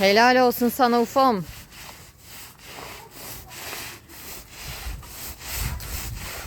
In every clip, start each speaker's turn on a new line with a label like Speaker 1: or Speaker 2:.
Speaker 1: Helal olsun sana ufam.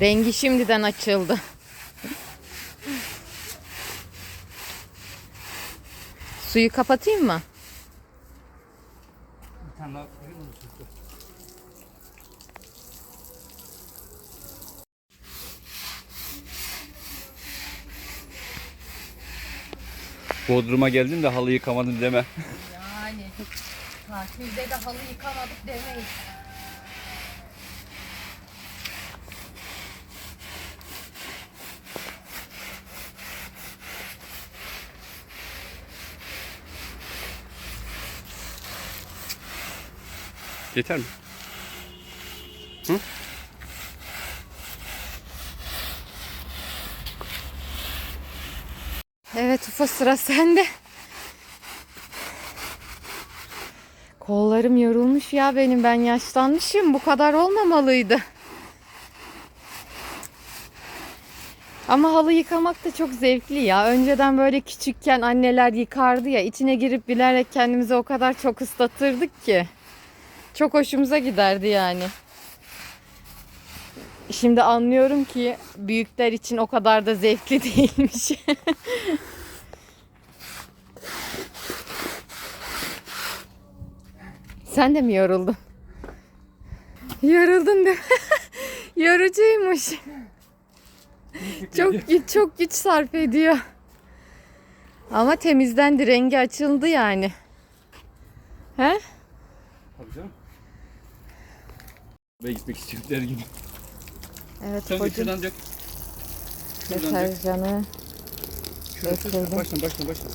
Speaker 1: Rengi şimdiden açıldı. Suyu kapatayım mı?
Speaker 2: Bodrum'a geldin de halı yıkamadın deme.
Speaker 1: Yani tatilde de halı yıkamadık demeyiz.
Speaker 2: Yeter mi?
Speaker 1: Evet Ufa sıra sende. Kollarım yorulmuş ya benim ben yaşlanmışım bu kadar olmamalıydı. Ama halı yıkamak da çok zevkli ya. Önceden böyle küçükken anneler yıkardı ya içine girip bilerek kendimizi o kadar çok ıslatırdık ki. Çok hoşumuza giderdi yani. Şimdi anlıyorum ki büyükler için o kadar da zevkli değilmiş. Sen de mi yoruldun? Yoruldun değil mi? Yorucuymuş. Çok güç, çok güç sarf ediyor. Ama temizlendi, rengi açıldı yani. He?
Speaker 2: Tabii canım. Ve gitmek istedikler gibi.
Speaker 1: Evet
Speaker 2: Sen
Speaker 1: hocam.
Speaker 2: şuradan dök. Şuradan dök.
Speaker 1: Deterjanı.
Speaker 2: Şuradan dök. Başla başla başla.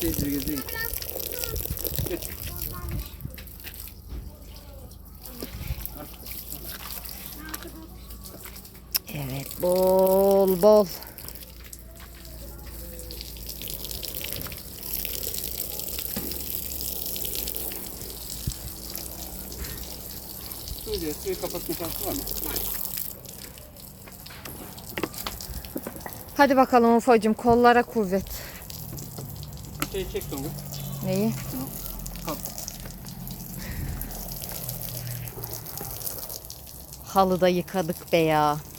Speaker 2: Gezdir gezdir. Geç.
Speaker 1: Evet bol bol.
Speaker 2: Suyu suyu kapatma şansı var mı?
Speaker 1: Hadi bakalım ufacım kollara kuvvet.
Speaker 2: Şey çek sonra.
Speaker 1: Neyi?
Speaker 2: Kap.
Speaker 1: Halıda yıkadık be ya.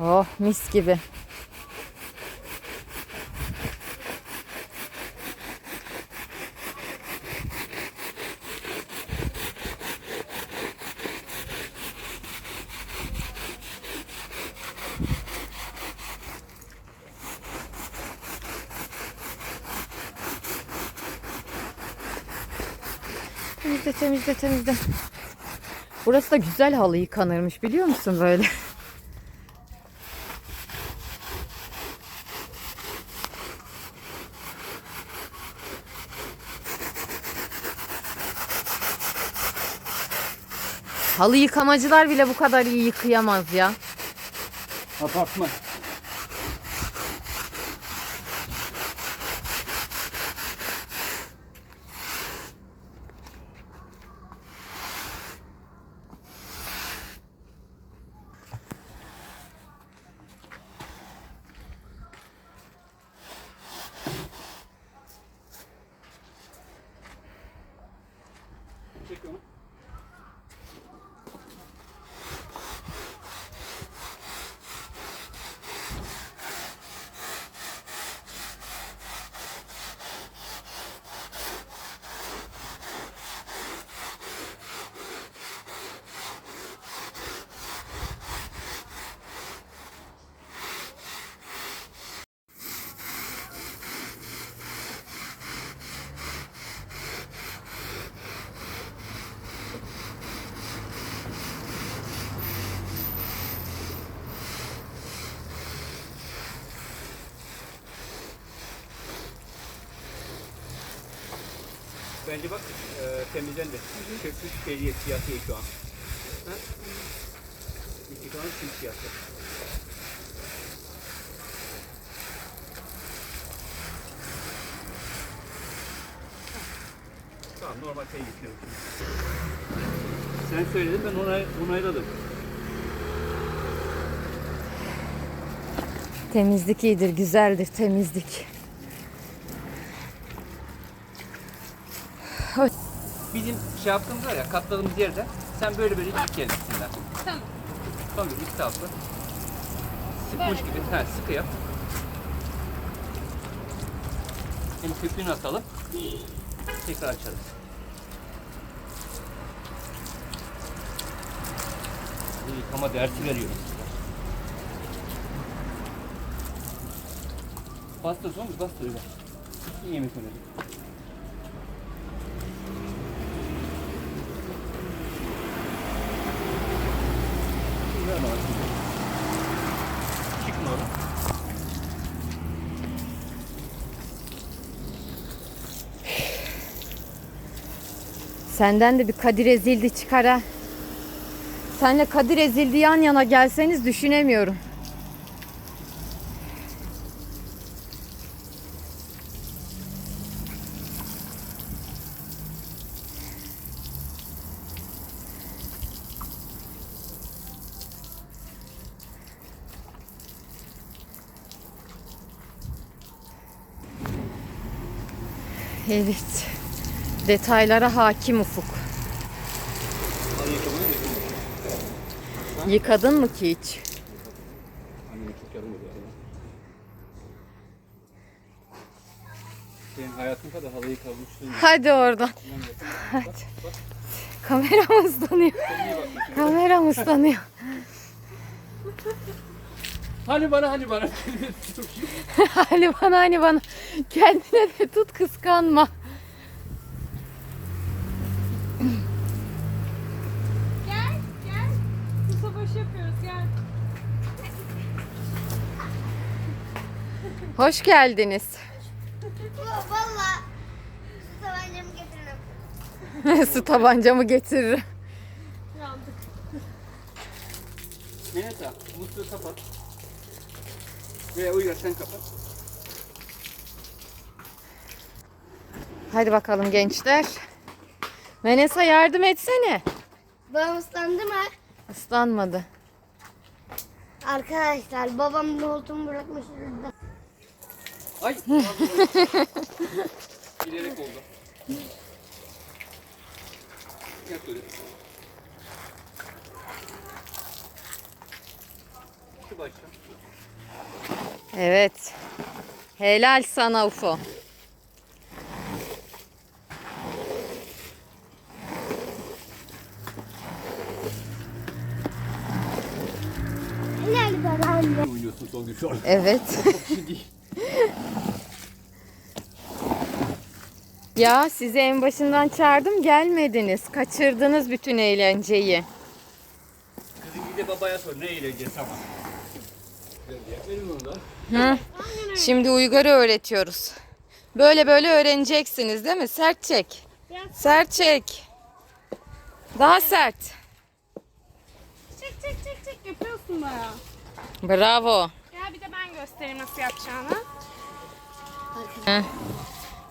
Speaker 1: Oh mis gibi. Temizle temizle temizle. Burası da güzel halı yıkanırmış biliyor musun böyle? Halı yıkamacılar bile bu kadar iyi yıkayamaz ya.
Speaker 2: Apartman. Çek onu. Bence bak e, temizlendi. Köpük siyah değil şu an. Ha? An simsiyah. Tamam normal şey yıkıyorum. Sen söyledin ben onay, onayladım.
Speaker 1: Temizlik iyidir, güzeldir temizlik.
Speaker 2: Bizim şey yaptığımız var ya katladığımız yerde sen böyle böyle ilk kendisinden.
Speaker 3: Tamam.
Speaker 2: Son bir iki taraflı. Sıkmış gibi. Ha, sıkı yap. Hem köpüğünü atalım. Tekrar açalım. Bu yıkama dersi veriyoruz. Bastır son bir bastır öyle. İyi yemek önerim. Çıkın oradan.
Speaker 1: Senden de bir Kadir Ezildi çıkar ha. Senle Kadir Ezildi yan yana gelseniz düşünemiyorum. Evet. Detaylara hakim Ufuk. Yıkadın mı ki hiç?
Speaker 2: Hayatın kadar halı yıkamışsın.
Speaker 1: Hadi oradan. Hadi. Kameram ıslanıyor. Kameram ıslanıyor.
Speaker 2: Hani bana hani bana.
Speaker 1: hani bana hani bana. Kendine de tut kıskanma.
Speaker 3: Gel, gel. Su savaşı yapıyoruz, gel.
Speaker 1: Hoş geldiniz.
Speaker 4: Valla su tabancamı getiririm.
Speaker 1: Su tabancamı getiririm.
Speaker 3: Yandık.
Speaker 2: Meneta musluğu kapat. Veya Uygar sen kapat.
Speaker 1: Hadi bakalım gençler. Menesa yardım etsene.
Speaker 4: Babam ıslandı mı?
Speaker 1: Islanmadı.
Speaker 4: Arkadaşlar babam nohutumu bırakmış. burada.
Speaker 2: Ay. Bilerek oldu. Yat böyle. Şu başla.
Speaker 1: Evet. Helal sana Ufo.
Speaker 4: Helal bana anne.
Speaker 2: Oynuyorsun son gün şu an.
Speaker 1: Evet. Ya sizi en başından çağırdım gelmediniz. Kaçırdınız bütün eğlenceyi.
Speaker 2: Kızım bir de babaya sor ne eğleneceğiz ama.
Speaker 1: Hı? Şimdi Uygar'ı öğretiyoruz. Böyle böyle öğreneceksiniz değil mi? Sert çek. Sert çek. Daha sert.
Speaker 3: Çek çek çek çek yapıyorsun baya.
Speaker 1: Bravo.
Speaker 3: Gel bir de ben göstereyim nasıl yapacağını.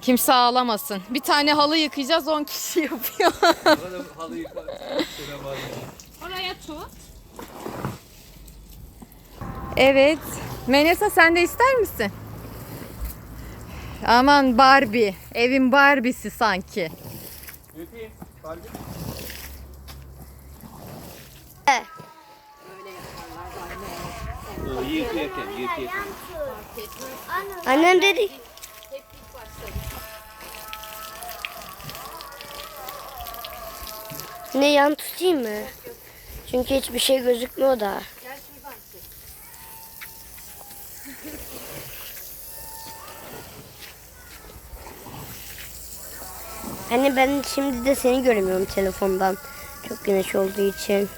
Speaker 1: Kimse ağlamasın. Bir tane halı yıkayacağız 10 kişi yapıyor.
Speaker 2: Halı.
Speaker 3: Oraya tut.
Speaker 1: evet. Menesa sen de ister misin? Aman Barbie. Evin Barbie'si sanki.
Speaker 2: Öpeyim.
Speaker 4: Annem dedi. Ne yan tutayım mı? Çünkü hiçbir şey gözükmüyor da. Hani ben şimdi de seni göremiyorum telefondan. Çok güneş olduğu için.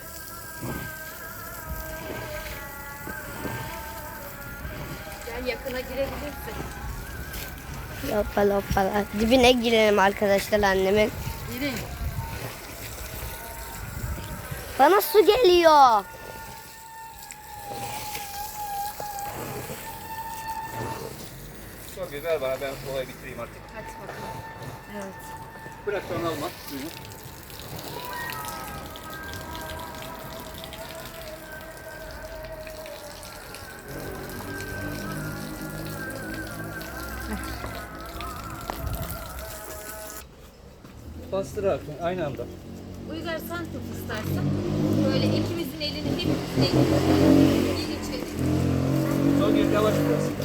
Speaker 1: Gel yakına girebilirsin.
Speaker 4: Hoppala hoppala. Dibine girelim arkadaşlar annemin.
Speaker 1: Girin.
Speaker 4: Bana su geliyor.
Speaker 2: Çok güzel bana ben olayı bitireyim artık.
Speaker 1: Hadi bakalım. Evet.
Speaker 2: Bıraktan almak suyunu. bastırarak aynı anda.
Speaker 1: Uygar sen tut istersen. Böyle ikimizin elini hepimizin elini. Gel içeri.
Speaker 2: Sonra yavaş biraz.